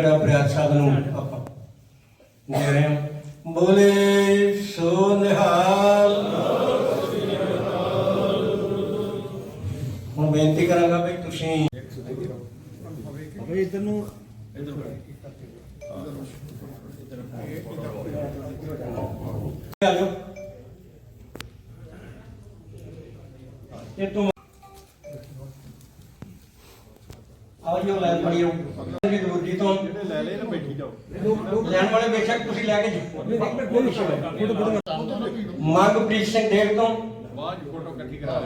ਜਿਹੜਾ ਪ੍ਰਯਾਸ ਸਾਹਿਬ ਨੂੰ ਆਪਾਂ ਦੇ ਰਹੇ ਹਾਂ? ਬੋਲੇ ਸੋ ਨਿਹਾਲ। ਹੁਣ ਬੇਨਤੀ ਕਰਾਂਗਾ ਵੀ ਤੁਸੀਂ ਆ ਜਾਓ। ਇਹ ਤੋਂ ਆਓ ਜੀ ਪੜਿਓ ਜੀ ਦੂਰ ਜੀ ਤੋਂ ਲੈ ਲੈ ਨਾ ਬੈਠੀ ਜਾਓ ਲੈਣ ਵਾਲੇ ਬੇਸ਼ੱਕ ਤੁਸੀਂ ਲੈ ਕੇ ਮਨਪ੍ਰੀਤ ਸਿੰਘ ਦੇਖ ਤੋਂ। ਬਾਅਦ ਫੋਟੋ ਇਕੱਠੀ ਕਰਾ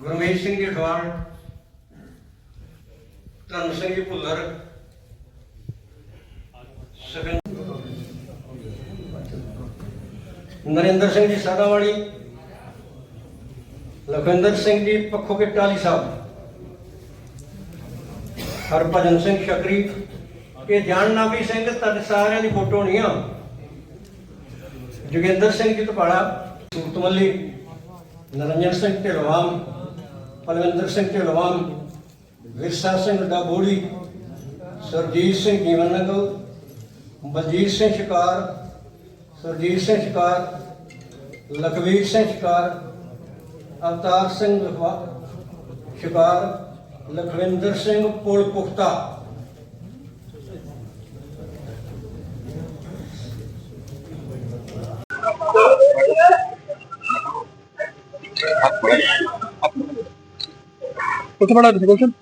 ਗੁਰਮੇਸ਼ ਸਿੰਘ ਜੀ ਅਖਵਾਲ ਧਨ ਸਿੰਘ ਜੀ ਭੁੱਲਰ। ਨਰਿੰਦਰ ਸਿੰਘ ਜੀ ਸਾਦਾਵਾੜੀ ਲਖਵਿੰਦਰ ਸਿੰਘ ਜੀ ਪੱਖੋ ਕੇ ਟਾਲੀ ਸਾਹਿਬ। ਹਰਭਜਨ ਸਿੰਘ ਸ਼ਕਰੀ ਇਹ ਜਾਣਨਾ ਵੀ ਸਿੰਘ, ਤੁਹਾਡੇ ਸਾਰਿਆਂ ਦੀ ਫੋਟੋ ਨਹੀਂ ਆ। ਜੋਗਿੰਦਰ ਸਿੰਘ ਜੀ ਧਪਾੜਾ ਸੂਰਤਮੱਲੀ ਨਰਿੰਦਰ ਸਿੰਘ ਢਿਲਵਾਮ ਪਲਵਿੰਦਰ ਸਿੰਘ ਢਿਲਵਾਮ ਵਿਰਸਾ ਸਿੰਘ ਡਾਬੋੜੀ ਸਰਜੀਤ ਸਿੰਘ ਜੀਵਨ ਨਗਰ ਬਲਜੀਤ ਸਿੰਘ ਸ਼ਿਕਾਰ, ਸਰਜੀਤ ਸਿੰਘ ਸ਼ਿਕਾਰ, ਲਖਵੀਰ ਸਿੰਘ ਸ਼ਿਕਾਰ, ਅਵਤਾਰ ਸਿੰਘ ਲਖਵਾ- ਸ਼ਿਕਾਰ ਲਖਵਿੰਦਰ ਸਿੰਘ ਪੁਲ ਪੁਖਤਾ। ਉੱਥੇ ਬੜਾ ਡਿਸਕਸ਼ਨ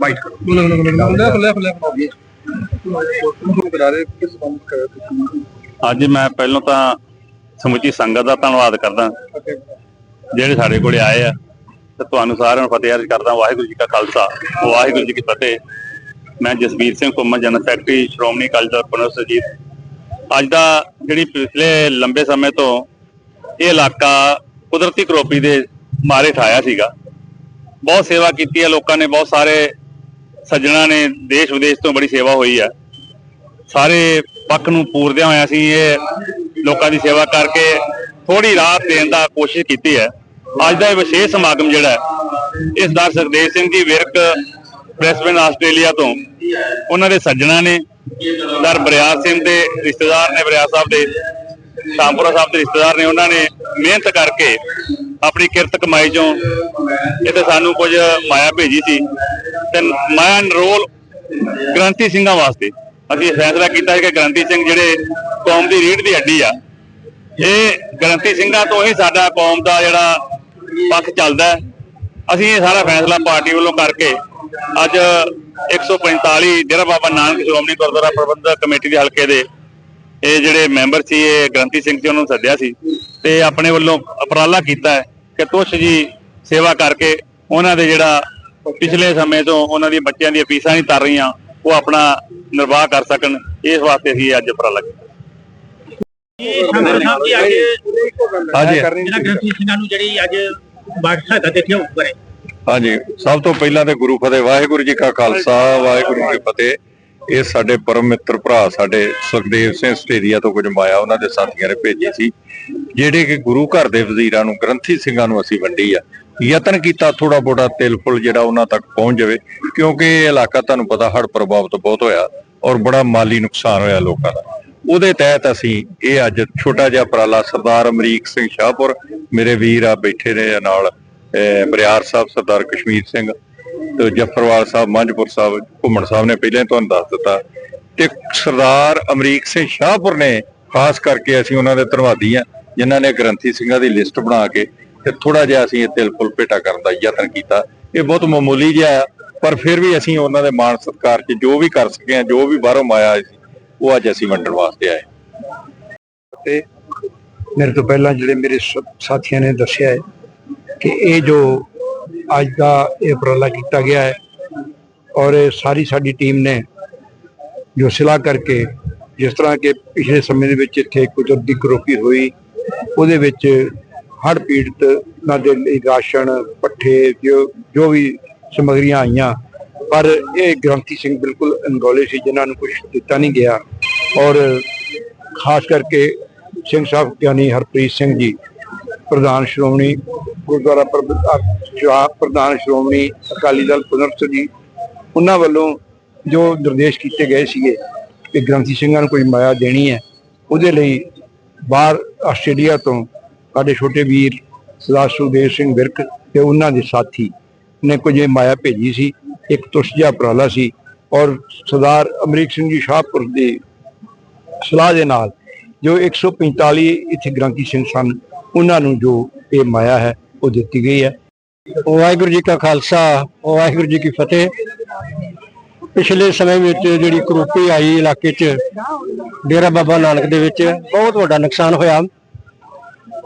ਬਾਈਟ ਕਰੋ। ਬੋਲੇ ਬੋਲੇ ਬੋਲੇ ਲੈ ਲੈ ਲੈ ਅੱਜ ਮੈਂ ਪਹਿਲਾਂ ਤਾਂ ਸਮੁੱਚੀ ਸੰਗਤ ਦਾ ਧੰਨਵਾਦ ਕਰਦਾ। ਜਿਹੜੇ ਸਾਡੇ ਕੋਲੇ ਆਏ ਆ, ਤੇ ਤੁਹਾਨੂੰ ਸਾਰਿਆਂ ਨੂੰ ਫਤਿਹ ਅਰਜ਼ ਕਰਦਾ, ਵਾਹਿਗੁਰੂ ਜੀ ਕਾ ਖਾਲਸਾ, ਵਾਹਿਗੁਰੂ ਜੀ ਕੀ ਫਤਿਹ। ਮੈਂ ਜਸਵੀਰ ਸਿੰਘ ਕੁੰਮਾ ਜਨਰਲ ਸੈਕਟਰੀ, ਸ਼੍ਰੋਮਣੀ ਅਕਾਲੀ ਦਲ ਪੁਨਰ ਸੁਰਜੀਤ। ਅੱਜ ਦਾ ਜਿਹੜੀ ਪਿਛਲੇ ਲੰਬੇ ਸਮੇਂ ਤੋਂ ਇਹ ਇਲਾਕਾ ਕੁਦਰਤੀ ਕਰੋਪੀ ਦੇ ਮਾਰੇ ਠਾਇਆ ਸੀਗਾ। ਬਹੁਤ ਸੇਵਾ ਕੀਤੀ ਹੈ ਲੋਕਾਂ ਨੇ, ਬਹੁਤ ਸਾਰੇ ਸੱਜਣਾ ਨੇ ਦੇਸ਼ ਵਿਦੇਸ਼ ਤੋਂ ਬੜੀ ਸੇਵਾ ਹੋਈ ਹੈ ਸਾਰੇ ਪੱਖ ਨੂੰ ਪੂਰਦਿਆਂ ਹੋਇਆ ਸੀ ਇਹ ਲੋਕਾਂ ਦੀ ਸੇਵਾ ਕਰਕੇ ਥੋੜੀ ਰਾਹਤ ਦੇਣ ਦਾ ਕੋਸ਼ਿਸ਼ ਕੀਤੀ ਹੈ। ਅੱਜ ਦਾ ਇਹ ਵਿਸ਼ੇਸ਼ ਸਮਾਗਮ ਜਿਹੜਾ ਹੈ, ਇਸ ਦਾ ਸਰਦੇਵ ਸਿੰਘ ਜੀ ਵਿਰਕ ਬ੍ਰਿਸਬਨ, ਆਸਟ੍ਰੇਲੀਆ ਤੋਂ। ਉਹਨਾਂ ਦੇ ਸੱਜਣਾ ਨੇ, ਦਰ ਬਰਿਆਰ ਸਿੰਘ ਦੇ ਰਿਸ਼ਤੇਦਾਰ ਨੇ, ਬਰਿਆਰ ਸਾਹਿਬ ਦੇ ਸ਼ਾਮਪੁਰਾ ਸਾਹਿਬ ਦੇ ਰਿਸ਼ਤੇਦਾਰ ਨੇ, ਉਹਨਾਂ ਨੇ ਮਿਹਨਤ ਕਰਕੇ ਆਪਣੀ ਕਿਰਤ ਕਮਾਈ ਚੋਂ ਇਹ ਤੇ ਸਾਨੂੰ ਕੁਝ ਮਾਇਆ ਭੇਜੀ ਸੀ। ਤੇ ਮਾਇਆ ਰੋਲ ਗ੍ਰੰਥੀ ਸਿੰਘਾਂ ਵਾਸਤੇ। ਅਸੀਂ ਫੈਸਲਾ ਕੀਤਾ ਕਿ ਗ੍ਰੰਥੀ ਸਿੰਘ ਜਿਹੜੇ ਕੌਮ ਦੀ ਰੀੜ ਦੀ ਹੱਡੀ ਆ, ਇਹ ਗ੍ਰੰਥੀ ਸਿੰਘਾਂ ਤੋਂ ਹੀ ਸਾਡਾ ਕੌਮ ਦਾ ਜਿਹੜਾ ਪੱਖ ਚੱਲਦਾ ਅਸੀਂ ਇਹ ਸਾਰਾ ਫੈਸਲਾ ਪਾਰਟੀ ਵੱਲੋਂ ਕਰਕੇ ਅੱਜ 145 ਡੇਰਾ ਬਾਬਾ ਨਾਨਕ ਸ਼੍ਰੋਮਣੀ ਗੁਰਦੁਆਰਾ ਪ੍ਰਬੰਧਕ ਕਮੇਟੀ ਦੇ ਹਲਕੇ ਦੇ ਇਹ ਜਿਹੜੇ ਮੈਂਬਰ ਸੀ, ਇਹ ਗ੍ਰੰਥੀ ਸਿੰਘ ਜੀ ਉਹਨਾਂ ਨੂੰ ਸੱਦਿਆ ਸੀ ਤੇ ਆਪਣੇ ਵੱਲੋਂ ਉਪਰਾਲਾ ਕੀਤਾ ਹੈ ਕਿ ਤੁਸ਼ ਜੀ ਸੇਵਾ ਕਰਕੇ ਉਹਨਾਂ ਦੇ ਜਿਹੜਾ ਪਿਛਲੇ ਸਮੇਂ ਤੋਂ ਉਹਨਾਂ ਦੀ ਬੱਚਿਆਂ ਦੀਆਂ ਫੀਸਾਂ ਨਹੀਂ ਤਰ ਰਹੀਆਂ ਉਹ ਆਪਣਾ ਨਿਰਵਾਹ ਕਰ ਸਕਣ ਇਸ ਵਾਸਤੇ ਅਸੀਂ ਅੱਜ ਉਪਰਾਲਾ ਕੀਤਾ। ਹਾਂਜੀ। ਜਿਹੜਾ ਗ੍ਰੰਥੀ ਸਿੰਘਾਂ ਨੂੰ ਜਿਹੜੀ ਅੱਜ ਬਾਟ ਸਹਾਇਤਾ ਦਿੱਤੀ ਹੈ ਉੱਪਰ ਹੈ। ਹਾਂਜੀ ਸਭ ਤੋਂ ਪਹਿਲਾਂ ਤੇ ਗੁਰੂ ਫਤਿਹ ਵਾਹਿਗੁਰੂ ਜੀ ਕਾ ਖਾਲਸਾ ਵਾਹਿਗੁਰੂ ਜੀ ਕੀ ਫਤਿਹ। ਇਹ ਸਾਡੇ ਪਰਮ ਮਿੱਤਰ ਭਰਾ ਸਾਡੇ ਸੁਖਦੇਵ ਸਿੰਘ ਸਟੇਰੀਆ ਤੋਂ ਕੁਝ ਮਾਇਆ ਉਹਨਾਂ ਦੇ ਸਾਥੀਆਂ ਨੇ ਭੇਜੀ ਸੀ ਜਿਹੜੇ ਕਿ ਗੁਰੂ ਘਰ ਦੇ ਵਜ਼ੀਰਾਂ ਨੂੰ ਗ੍ਰੰਥੀ ਸਿੰਘਾਂ ਨੂੰ ਅਸੀਂ ਵੰਡੀ ਆ। ਯਤਨ ਕੀਤਾ ਥੋੜਾ ਬੋੜਾ ਤਿਲ ਫੁੱਲ ਜਿਹੜਾ ਉਹਨਾਂ ਤੱਕ ਪਹੁੰਚ ਜਾਵੇ, ਕਿਉਂਕਿ ਇਹ ਇਲਾਕਾ ਤੁਹਾਨੂੰ ਪਤਾ ਹੜ ਪ੍ਰਭਾਵਿਤ ਬਹੁਤ ਹੋਇਆ ਔਰ ਬੜਾ ਮਾਲੀ ਨੁਕਸਾਨ ਹੋਇਆ ਲੋਕਾਂ ਦਾ। ਉਹਦੇ ਤਹਿਤ ਅਸੀਂ ਇਹ ਅੱਜ ਛੋਟਾ ਜਿਹਾ ਉਪਰਾਲਾ ਸਰਦਾਰ ਅਮਰੀਕ ਸਿੰਘ ਸ਼ਾਹਪੁਰ, ਮੇਰੇ ਵੀਰ ਆ, ਬੈਠੇ ਨੇ ਨਾਲ, ਅਹ ਬਰਿਆਰ ਸਾਹਿਬ, ਸਰਦਾਰ ਕਸ਼ਮੀਰ ਸਿੰਘ ਤੇ ਜਫਰਵਾਲ ਸਾਹਿਬ, ਮੰਝਪੁਰ ਸਾਹਿਬ, ਘੁੰਮਣ ਸਾਹਿਬ ਨੇ ਪਹਿਲਾਂ ਹੀ ਤੁਹਾਨੂੰ ਦੱਸ ਦਿੱਤਾ ਤੇ ਸਰਦਾਰ ਅਮਰੀਕ ਸਿੰਘ ਸ਼ਾਹਪੁਰ ਨੇ ਖਾਸ ਕਰਕੇ ਅਸੀਂ ਉਹਨਾਂ ਦੇ ਧੰਨਵਾਦੀ ਆ ਜਿਨ੍ਹਾਂ ਨੇ ਗ੍ਰੰਥੀ ਸਿੰਘਾਂ ਦੀ ਲਿਸਟ ਬਣਾ ਕੇ ਤੇ ਥੋੜਾ ਜਿਹਾ ਅਸੀਂ ਇਹ ਤਿਲ ਫੁੱਲ ਭੇਟਾ ਕਰਨ ਦਾ ਯਤਨ ਕੀਤਾ। ਇਹ ਬਹੁਤ ਮਾਮੂਲੀ ਜਿਹਾ ਆ, ਪਰ ਫਿਰ ਵੀ ਅਸੀਂ ਉਹਨਾਂ ਦੇ ਮਾਣ ਸਤਿਕਾਰ 'ਚ ਜੋ ਵੀ ਕਰ ਸਕੇ ਆ ਜੋ ਵੀ ਬਾਹਰੋਂ ਆਇਆ ਸੀ, ਉਹ ਅੱਜ ਅਸੀਂ ਵੰਡਣ ਵਾਸਤੇ ਆਏ। ਤੇ ਮੇਰੇ ਤੋਂ ਪਹਿਲਾਂ ਜਿਹੜੇ ਮੇਰੇ ਸ- ਸਾਥੀਆਂ ਨੇ ਦੱਸਿਆ ਹੈ ਕਿ ਇਹ ਜੋ ਅੱਜ ਦਾ ਇਹ ਉਪਰਾਲਾ ਕੀਤਾ ਗਿਆ ਹੈ ਔਰ ਇਹ ਸਾਰੀ ਸਾਡੀ ਟੀਮ ਨੇ ਜੋ ਸਲਾਹ ਕਰਕੇ ਜਿਸ ਤਰ੍ਹਾਂ ਕਿ ਪਿਛਲੇ ਸਮੇਂ ਦੇ ਵਿੱਚ ਇੱਥੇ ਕੁਦਰਤੀ ਕਰੋਪੀ ਹੋਈ, ਉਹਦੇ ਵਿੱਚ ਹੜ੍ਹ ਪੀੜਤ ਨਾ ਦੇ ਲਈ ਰਾਸ਼ਨ, ਪੱਠੇ, ਜੋ ਜੋ ਵੀ ਸਮਗਰੀਆਂ ਆਈਆਂ। ਪਰ ਇਹ ਗ੍ਰੰਥੀ ਸਿੰਘ ਬਿਲਕੁਲ ਅਣਗੌਲੇ ਸੀ, ਜਿਨ੍ਹਾਂ ਨੂੰ ਕੁਝ ਦਿੱਤਾ ਨਹੀਂ ਗਿਆ। ਔਰ ਖਾਸ ਕਰਕੇ ਸਿੰਘ ਸਾਹਿਬ ਗਿਆਨੀ ਹਰਪ੍ਰੀਤ ਸਿੰਘ ਜੀ, ਪ੍ਰਧਾਨ ਸ਼੍ਰੋਮਣੀ ਗੁਰਦੁਆਰਾ ਪ੍ਰਬ- ਅ- ਪ੍ਰਧਾਨ ਸ਼੍ਰੋਮਣੀ ਅਕਾਲੀ ਦਲ ਪੁਨਰਸਥ ਜੀ, ਉਹਨਾਂ ਵੱਲੋਂ ਜੋ ਨਿਰਦੇਸ਼ ਕੀਤੇ ਗਏ ਸੀਗੇ ਕਿ ਗ੍ਰੰਥੀ ਸਿੰਘਾਂ ਨੂੰ ਕੋਈ ਮਾਇਆ ਦੇਣੀ ਹੈ, ਉਹਦੇ ਲਈ ਬਾਹਰ ਆਸਟ੍ਰੇਲੀਆ ਤੋਂ ਸਾਡੇ ਛੋਟੇ ਵੀਰ ਸਰਦਾਰ ਸੁਖਦੇਵ ਸਿੰਘ ਵਿਰਕ ਤੇ ਉਹਨਾਂ ਦੇ ਸਾਥੀ ਨੇ ਕੁਝ ਇਹ ਮਾਇਆ ਭੇਜੀ ਸੀ, ਇੱਕ ਤੁਸ਼ਜਾ ਉਪਰਾਲਾ ਸੀ ਔਰ ਸਰਦਾਰ ਅਮਰੀਕ ਸਿੰਘ ਜੀ ਸ਼ਾਹਪੁਰ ਦੀ ਸਲਾਹ ਦੇ ਨਾਲ ਜੋ 145 ਇੱਥੇ ਗ੍ਰੰਥੀ ਸਿੰਘ ਸਨ, ਉਹਨਾਂ ਨੂੰ ਜੋ ਇਹ ਮਾਇਆ ਹੈ, ਉਹ ਦਿੱਤੀ ਗਈ ਹੈ। ਵਾਹਿਗੁਰੂ ਜੀ ਕਾ ਖਾਲਸਾ, ਵਾਹਿਗੁਰੂ ਜੀ ਕੀ ਫਤਿਹ। ਪਿਛਲੇ ਸਮੇਂ ਵਿੱਚ ਜਿਹੜੀ ਕਰੋਪੀ ਆਈ ਇਲਾਕੇ 'ਚ, ਡੇਰਾ ਬਾਬਾ ਨਾਨਕ ਦੇ ਵਿੱਚ, ਬਹੁਤ ਵੱਡਾ ਨੁਕਸਾਨ ਹੋਇਆ।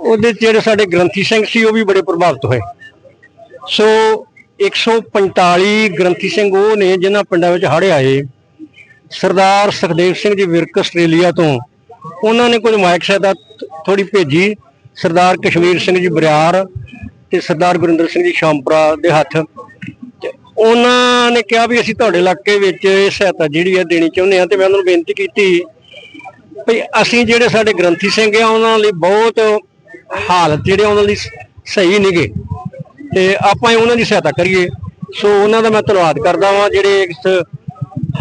ਉਹਦੇ 'ਚ ਜਿਹੜੇ ਸਾਡੇ ਗ੍ਰੰਥੀ ਸਿੰਘ ਸੀ, ਉਹ ਵੀ ਬੜੇ ਪ੍ਰਭਾਵਿਤ ਹੋਏ। ਸੋ 145 ਗ੍ਰੰਥੀ ਸਿੰਘ ਉਹ ਨੇ ਜਿਨ੍ਹਾਂ ਪਿੰਡਾਂ ਵਿੱਚ ਹੜ੍ਹ ਆਏ। ਸਰਦਾਰ ਸੁਖਦੇਵ ਸਿੰਘ ਜੀ ਵਿਰਕ ਆਸਟ੍ਰੇਲੀਆ ਤੋਂ। ਉਹਨਾਂ ਨੇ ਕੁਝ ਮਾਇਕ ਸਹਾਇਤਾ ਥੋੜੀ ਭੇਜੀ। ਸਰਦਾਰ ਕਸ਼ਮੀਰ ਸਿੰਘ ਜੀ ਬਰਿਆਰ ਤੇ ਸਰਦਾਰ ਗੁਰਿੰਦਰ ਸਿੰਘ ਜੀ ਸ਼ਾਮਪੁਰਾ ਦੇ ਹੱਥ। ਤੇ ਉਹਨਾਂ ਨੇ ਕਿਹਾ ਵੀ ਅਸੀਂ ਤੁਹਾਡੇ ਇਲਾਕੇ ਵਿੱਚ ਇਹ ਸਹਾਇਤਾ ਜਿਹੜੀ ਹੈ ਦੇਣੀ ਚਾਹੁੰਦੇ ਹਾਂ ਤੇ ਮੈਂ ਉਹਨਾਂ ਨੂੰ ਬੇਨਤੀ ਕੀਤੀ ਵੀ ਅਸੀਂ ਜਿਹੜੇ ਸਾਡੇ ਗ੍ਰੰਥੀ ਸਿੰਘ ਆ, ਉਹਨਾਂ ਲਈ ਬਹੁਤ ਹਾਲਤ ਜਿਹੜੇ ਉਹਨਾਂ ਲਈ ਸਹੀ ਨਹੀਂਗੇ ਤੇ ਆਪਾਂ ਉਹਨਾਂ ਦੀ ਸਹਾਇਤਾ ਕਰੀਏ। ਸੋ ਉਹਨਾਂ ਦਾ ਮੈਂ ਧੰਨਵਾਦ ਕਰਦਾ ਵਾਂ ਜਿਹੜੇ ਇਸ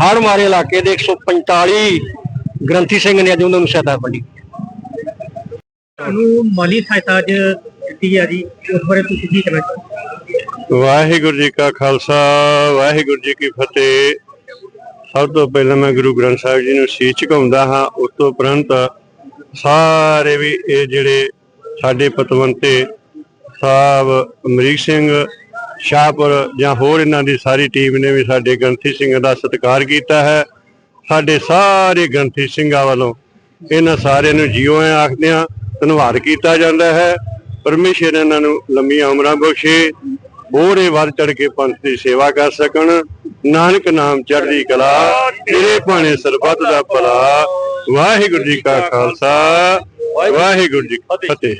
ਹੜ੍ਹ ਮਾਰੇ ਇਲਾਕੇ ਦੇ 145 ਗ੍ਰੰਥੀ ਸਿੰਘ ਨੇ ਅੱਜ ਉਹਨਾਂ ਨੂੰ ਸਹਾਇਤਾ ਵੰਡੀ। ਨੂੰ ਮਾਲੀ ਸਹਾਇਤਾ ਅੱਜ ਦਿੱਤੀ ਆ ਜੀ ਉਸ ਬਾਰੇ ਤੁਸੀਂ ਕੀ ਕਹਿਣਾ ਵਾਹਿਗੁਰੂ ਜੀ ਕਾ ਖਾਲਸਾ ਵਾਹਿਗੁਰੂ ਜੀ ਕੀ ਫਤਿਹ। ਸਭ ਤੋਂ ਪਹਿਲਾਂ ਮੈਂ ਗੁਰੂ ਗ੍ਰੰਥ ਸਾਹਿਬ ਜੀ ਨੂੰ ਸੀਸ ਝੁਕਾਉਂਦਾ ਹਾਂ। ਉਸ ਤੋਂ ਉਪਰੰਤ ਸਾਰੇ ਵੀ ਇਹ ਜਿਹੜੇ ਸਾਡੇ ਪਤਵੰਤੇ ਸਾਹਿਬ ਅਮਰੀਕ ਸਿੰਘ ਸ਼ਾਹਪੁਰ ਜਾਂ ਹੋਰ ਇਹਨਾਂ ਦੀ ਸਾਰੀ ਟੀਮ ਨੇ ਵੀ ਸਾਡੇ ਗ੍ਰੰਥੀ ਸਿੰਘ ਦਾ ਸਤਿਕਾਰ ਕੀਤਾ ਹੈ। ਸਾਡੇ ਸਾਰੇ ਗ੍ਰੰਥੀ ਸਿੰਘਾਂ ਵੱਲੋਂ ਇਹਨਾਂ ਸਾਰਿਆਂ ਨੂੰ ਜੀਓ ਐ ਆਖਦੇ ਹਾਂ, ਧੰਨਵਾਦ ਕੀਤਾ ਜਾਂਦਾ ਹੈ। ਪਰਮੇਸ਼ਰ ਇਹਨਾਂ ਨੂੰ ਲੰਮੀਆਂ ਉਮਰਾਂ ਬਖਸ਼ੇ ਹੋਰ ਵੱਧ ਚੜ ਕੇ ਪੰਥ ਦੀ ਸੇਵਾ ਕਰ ਸਕਣ। ਨਾਨਕ ਨਾਮ ਚੜ੍ਹਦੀ ਕਲਾ, ਤੇਰੇ ਭਾਣੇ ਸਰਬੱਤ ਦਾ ਭਲਾ। ਵਾਹਿਗੁਰੂ ਜੀ ਕਾ ਖਾਲਸਾ। ਵਾਹਿਗੁਰੂ ਜੀ ਕੀ ਫਤਿਹ।